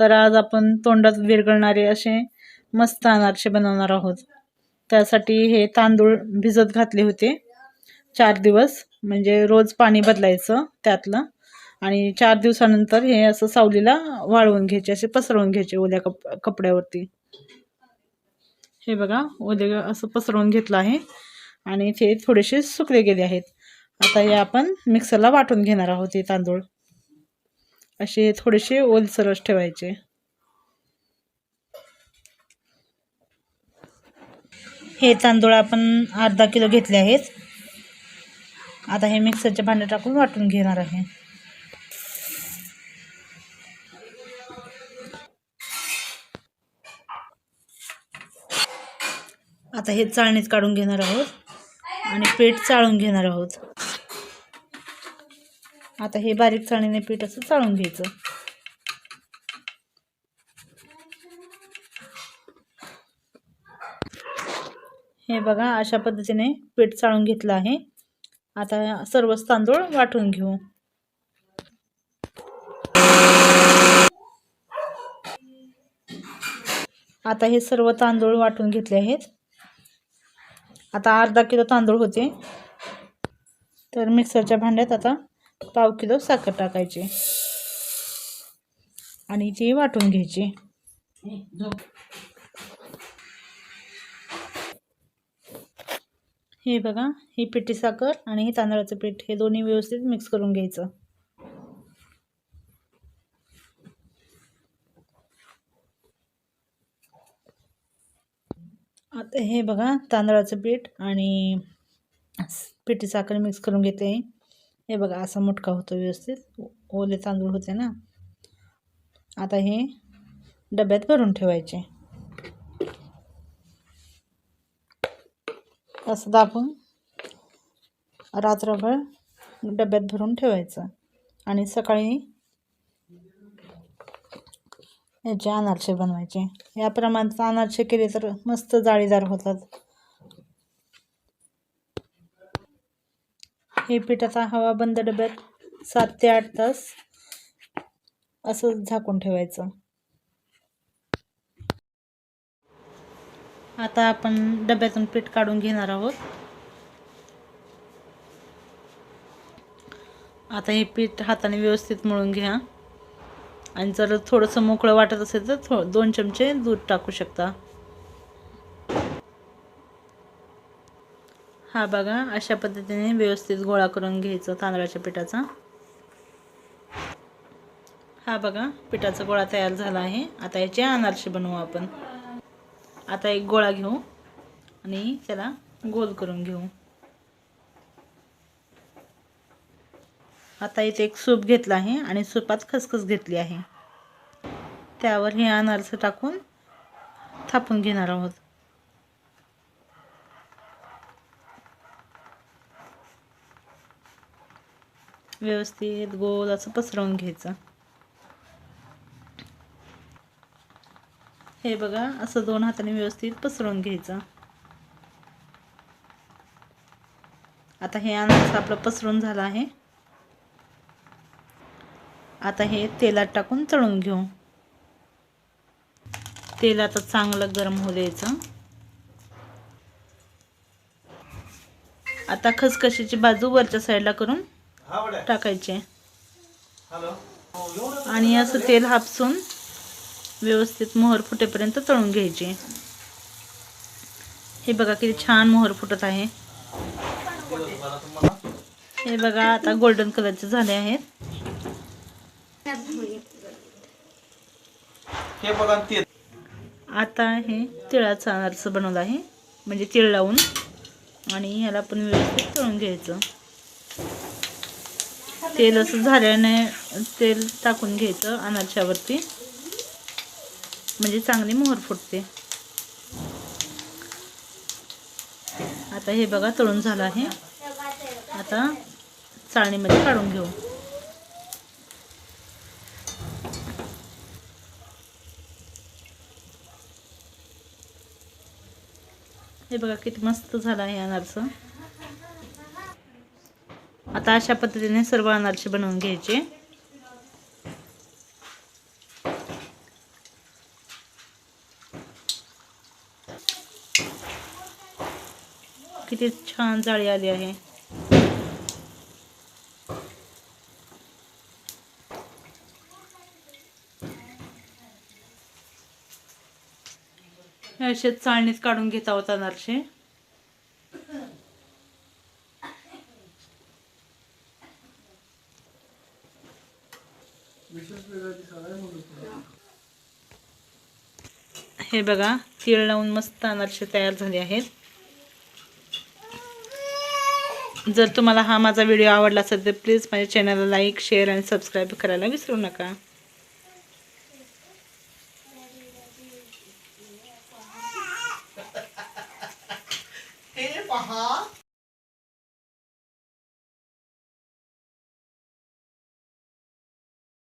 तर आज आपण तोंडात विरघळणारे असे मस्त अनारसे बनवणार आहोत. त्यासाठी हे तांदूळ भिजत घातले होते. चार दिवस म्हणजे रोज पाणी बदलायचं त्यातलं. आणि चार दिवसानंतर हे असं सावलीला वाळवून घ्यायचे असे पसरवून घ्यायचे ओल्या कप कपड्यावरती. हे बघा ओले असं पसरवून घेतलं आहे. आणि ते थोडेसे सुकले गेले आहेत. आता हे आपण मिक्सरला वाटून घेणार आहोत हे तांदूळ. असे थोडेसे ओलसरच ठेवायचे. हे तांदूळ आपण अर्धा किलो घेतले आहेत. आता हे मिक्सरच्या भांड्यात टाकून वाटून घेणार आहे. आता हे चाळणीत काढून घेणार आहोत आणि पीठ चाळून घेणार आहोत. आता हे बारीक चाळणीने पीठ असं चाळून घ्यायचं. हे बघा अशा पद्धतीने पीठ चाळून घेतलं आहे. आता सर्वच तांदूळ वाटून घेऊ. आता हे सर्व तांदूळ वाटून घेतले आहेत. आता अर्धा किलो तांदूळ होते. तर मिक्सरच्या भांड्यात आता पाव किलो साखर टाकायची. आणि ती वाटून घ्यायची. हे बघा ही पिठी साखर आणि हे तांदळाचं पीठ हे दोन्ही व्यवस्थित मिक्स करून घ्यायचं. आता हे बघा तांदळाचं पीठ आणि पिठी साखर मिक्स करून घेते. हे बघा असा मुटका होतो व्यवस्थित. ओले तांदूळ होते ना. आता हे डब्यात भरून ठेवायचे. असं दाबून रात्रभर डब्यात भरून ठेवायचं. आणि सकाळी याचे अनारसे बनवायचे. या प्रमाणात अनारसे केले तर मस्त जाळीदार होतात. हे पीठ आता हवा बंद डब्यात सात ते आठ तास असं झाकून ठेवायचं. आता आपण डब्यातून पीठ काढून घेणार आहोत. आता हे पीठ हाताने व्यवस्थित मळून घ्या. आणि जर थोडंसं मोकळं वाटत असेल तर थो दोन चमचे दूध टाकू शकता. हा बघा अशा पद्धतीने व्यवस्थित गोळा करून घ्यायचं तांदळाच्या पिठाचा. हा बघा पिठाचा गोळा तयार झाला आहे. आता याचे अनारसे बनवू आपण. आता एक गोळा घेऊ आणि त्याला गोल करून घेऊ. आता इथे एक सूप घेतला आहे आणि सूपात खसखस घेतली आहे. त्यावर हे अनारसे टाकून थापून घेणार आहोत. व्यवस्थित गोल असं पसरवून घ्यायचं. हे बघा असं दोन हाताने व्यवस्थित पसरवून घ्यायचं. आता हे अनारस आपलं पसरून झालं आहे. आता हे तेलात टाकून चढून घेऊ. तेल आता चांगलं गरम होऊ द्यायचं. आता खसखशीची बाजू वरच्या साईडला करून टाकायचे. आणि असं तेल हापसून व्यवस्थित मोहर फुटेपर्यंत तळून घ्यायचे. हे बघा किती छान मोहर फुटत आहे. हे बघा आता गोल्डन कलरचे झाले आहेत. आता हे तिळाचं अनारसं बनवलं आहे. म्हणजे तिळ लावून. आणि ह्याला पण व्यवस्थित तळून घ्यायचं. तेल असं झाल्याने तेल टाकून घ्यायचं अनारशावरती. म्हणजे चांगली मोहर फुटते. आता हे बघा तळून झालं आहे. आता चाळणीमध्ये काढून घेऊ. हे बघा किती मस्त झालं आहे अनारचं आता अशा पद्धतीने सर्व अनारसे बनवून घ्यायचे. किती छान जाळी आली आहे. असे चाळणीच काढून घेत आहोत अनारसे. हे बघा तीळ लावून मस्त अनारसे तयार झाले आहेत. जर तुम्हाला हा माझा व्हिडिओ आवडला असेल तर प्लीज माझ्या चॅनलला लाईक शेअर आणि सबस्क्राईब करायला विसरू नका. हे पहा.